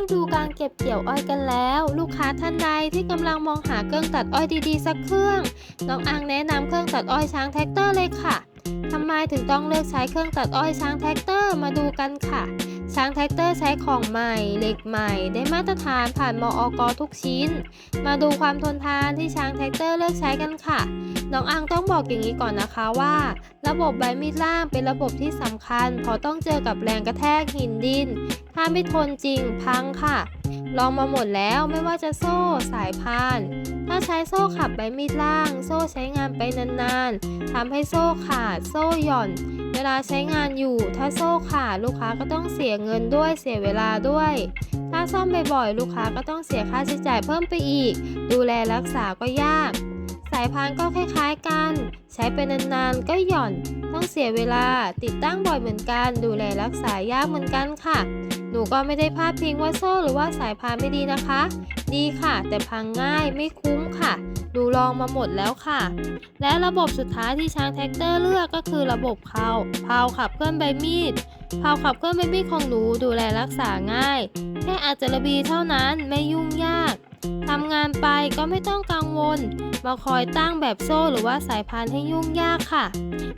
ฤดูการเก็บเกี่ยวอ้อยกันแล้ว ลูกค้าท่านใดที่กำลังมองหาเครื่องตัดอ้อยดีๆสักเครื่อง น้องอังแนะนำเครื่องตัดอ้อยช้างแท็กเตอร์เลยค่ะทำไมถึงต้องเลือกใช้เครื่องตัดอ้อยช้างแท็กเตอร์มาดูกันค่ะ ช้างแท็กเตอร์ใช้ของใหม่ เหล็กใหม่ ได้มาตรฐานผ่านมออกทุกชิ้น มาดูความทนทานที่ช้างแท็กเตอร์เลือกใช้กันค่ะ น้องอังต้องบอกอย่างนี้ก่อนนะคะว่า ระบบใบมีดล่างเป็นระบบที่สำคัญ เพราะต้องเจอกับแรงกระแทกหินดิน ถ้าไม่ทนจริงพังค่ะ ลองมาหมดแล้วไม่ว่าจะโซ่สายพาน ถ้าใช้โซ่ขับใบมีดล่าง โซ่ใช้งานไปนานๆทำให้โซ่ขาดโซ่หย่อน เวลาใช้งานอยู่ ถ้าโซ่ขาดลูกค้าก็ต้องเสียเงินด้วยเสียเวลาด้วย ถ้าซ่อมบ่อยๆลูกค้าก็ต้องเสียค่าใช้จ่ายเพิ่มไปอีก ดูแลรักษาก็ยากายพานก็คล้ายๆกัน ใช้ไปนานๆก็หย่อน ต้องเสียเวลาติดตั้งบ่อยเหมือนกัน ดูแลรักษายากเหมือนกันค่ะ หนูก็ไม่ได้พาดพิงว่าโซ่หรือว่าสายพานไม่ดีนะคะ ดีค่ะ แต่พังง่ายไม่คุ้มค่ะ ดูลองมาหมดแล้วค่ะ และระบบสุดท้ายที่ช้างแท็กเตอร์เลือกก็คือระบบเพาเพาขับเคลื่อนใบมีดเพาขับเคลื่อนใบมีดของหนูดูแลรักษาง่าย แค่อาจจะระบีเท่านั้นไม่ยุ่งยากทำงานไปก็ไม่ต้องกัง วลมาคอยตั้งแบบโซ่หรือว่าสายพานให้ยุ่งยากค่ะ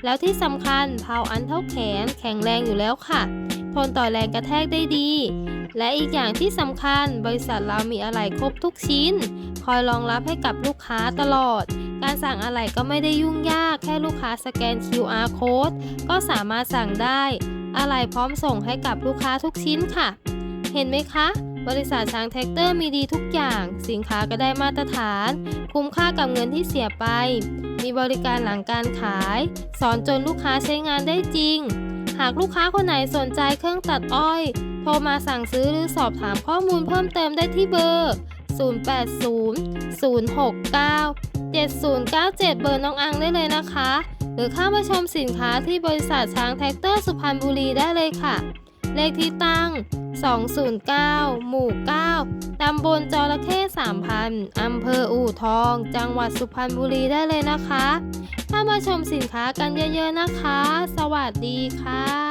แล้วที่สำคัญเพาอันเท่าแขนแข็งแรงอยู่แล้วค่ะ ทนต่อแรงกระแทกได้ดี และอีกอย่างที่สำคัญบริษัทเรามีอะไหล่ครบทุกชิ้น คอยรองรับให้กับลูกค้าตลอด การสั่งอะไหล่ก็ไม่ได้ยุ่งยาก แค่ลูกค้าสแกน QR code ก็สามารถสั่งได้ อะไหล่พร้อมส่งให้กับลูกค้าทุกชิ้นค่ะ เห็นไหมคะ บริษัทช้างแท็กเตอร์มีดีทุกอย่าง สินค้าก็ได้มาตรฐาน คุ้มค่ากับเงินที่เสียไป มีบริการหลังการขาย สอนจนลูกค้าใช้งานได้จริง หากลูกค้าคนไหนสนใจเครื่องตัดอ้อย โทรมาสั่งซื้อหรือสอบถามข้อมูลเพิ่มเติมได้ที่เบอร์ 080 069 7097 เบอร์น้องอังได้เลยนะคะ หรือเข้ามาชมสินค้าที่บริษัทช้างแท็กเตอร์สุพรรณบุรีได้เลยค่ะ เลขที่ตั้ง 209 หมู่ 9 ตำบลจระเข้3,000อำเภออู่ทอง จังหวัดสุพรรณบุรีได้เลยนะคะ ถ้ามาชมสินค้ากันเยอะๆนะคะ สวัสดีค่ะ